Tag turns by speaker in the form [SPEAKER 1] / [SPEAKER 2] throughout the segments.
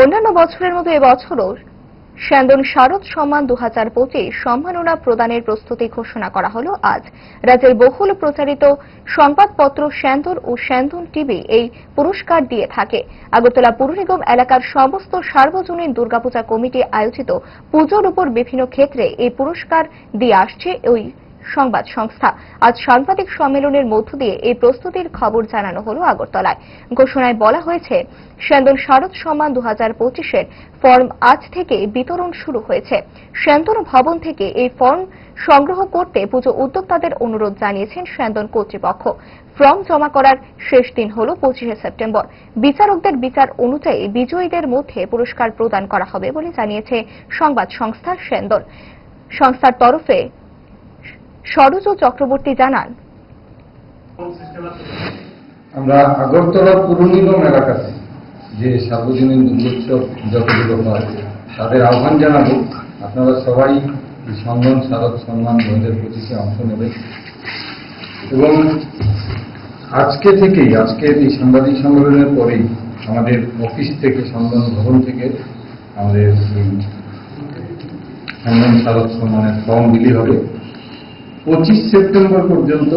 [SPEAKER 1] অন্যান্য বছরের মতো এবছরও স্যান্দন শারদ সম্মান দু হাজার পঁচিশ সম্মাননা প্রদানের প্রস্তুতি ঘোষণা করা হল আজ। রাজ্যের বহুল প্রচারিত সংবাদপত্র স্যান্দন ও স্যান্দন টিভি এই পুরস্কার দিয়ে থাকে। আগরতলা পুর নিগম এলাকার সমস্ত সার্বজনীন দুর্গাপূজা কমিটি আয়োজিত পুজোর উপর বিভিন্ন ক্ষেত্রে এই পুরস্কার দিয়ে আসছে। ওই সংবাদ সংস্থা। আজ সাংবাদিক সম্মেলনের মধ্য দিয়ে এই প্রস্তুতির খবর জানানো হল আগরতলায়। ঘোষণায় বলা হয়েছে স্যান্দন শারদ সম্মান দু হাজার পঁচিশের ফর্ম আজ থেকে বিতরণ শুরু হয়েছে। স্যান্দন ভবন থেকে এই ফর্ম সংগ্রহ করতে পুজো উদ্যোক্তাদের অনুরোধ জানিয়েছেন স্যান্দন কর্তৃপক্ষ। ফর্ম জমা করার শেষ দিন হল পঁচিশে সেপ্টেম্বর। বিচারকদের বিচার অনুযায়ী বিজয়ীদের মধ্যে পুরস্কার প্রদান করা হবে বলে জানিয়েছে সংবাদ সংস্থা স্যান্দন সংস্থার তরফে সরোজ চক্রবর্তী জানান।
[SPEAKER 2] আমরা আগরতলা পুর নিগম এলাকাতে যে সার্বজনীন দুর্গোৎসব যতগুলো হয়, তাদের আহ্বান জানাব। আপনারা সবাই সম্মান শারদ সম্মান দু হাজার পঁচিশে অংশ নেবেন। এবং আজকে থেকেই আজকের এই সাংবাদিক সম্মেলনের পরেই আমাদের অফিস থেকে, সম্মান ভবন থেকে আমাদের সম্মান শারদ সম্মানের ফর্ম বিলি হবে। পঁচিশ সেপ্টেম্বর পর্যন্ত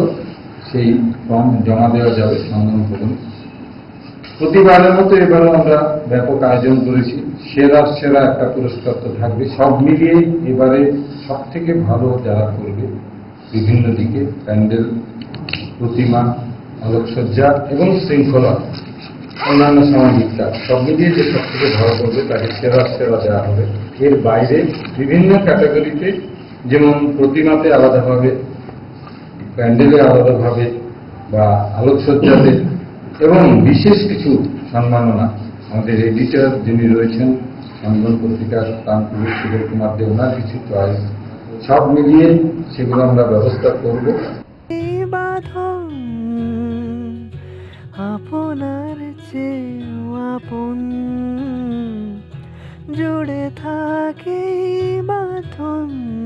[SPEAKER 2] সেই ফর্ম জমা দেওয়া যাবে সন্ধান ভবন। প্রতিবারের মতো এবারও আমরা ব্যাপক আয়োজন করেছি। সেরা সেরা একটা পুরস্কার তো থাকবে। সব মিলিয়েই এবারে সব থেকে ভালো যারা করবে বিভিন্ন দিকে, প্যান্ডেল, প্রতিমা, আলোকসজ্জা এবং শৃঙ্খলা, অন্যান্য সামাজিক সব মিলিয়ে যে সব থেকে ভালো করবে তাকে সেরা সেরা দেওয়া হবে। এর বাইরে বিভিন্ন ক্যাটাগরিতে যেমন প্রতিমাতে আলাদাভাবে, প্যান্ডেলে আলাদাভাবে বা আলোকসজ্জাতে এবং বিশেষ কিছু সম্মাননা আমাদের এডিটর যিনি রয়েছেন সম্মান পত্রিকার কানপুর সুবল কুমার দে, ওনার কিছু চয়েস সব মিলিয়ে সেগুলো আমরা ব্যবস্থা করব।
[SPEAKER 3] আপনার আপন জুড়ে থাকে বাঁধন।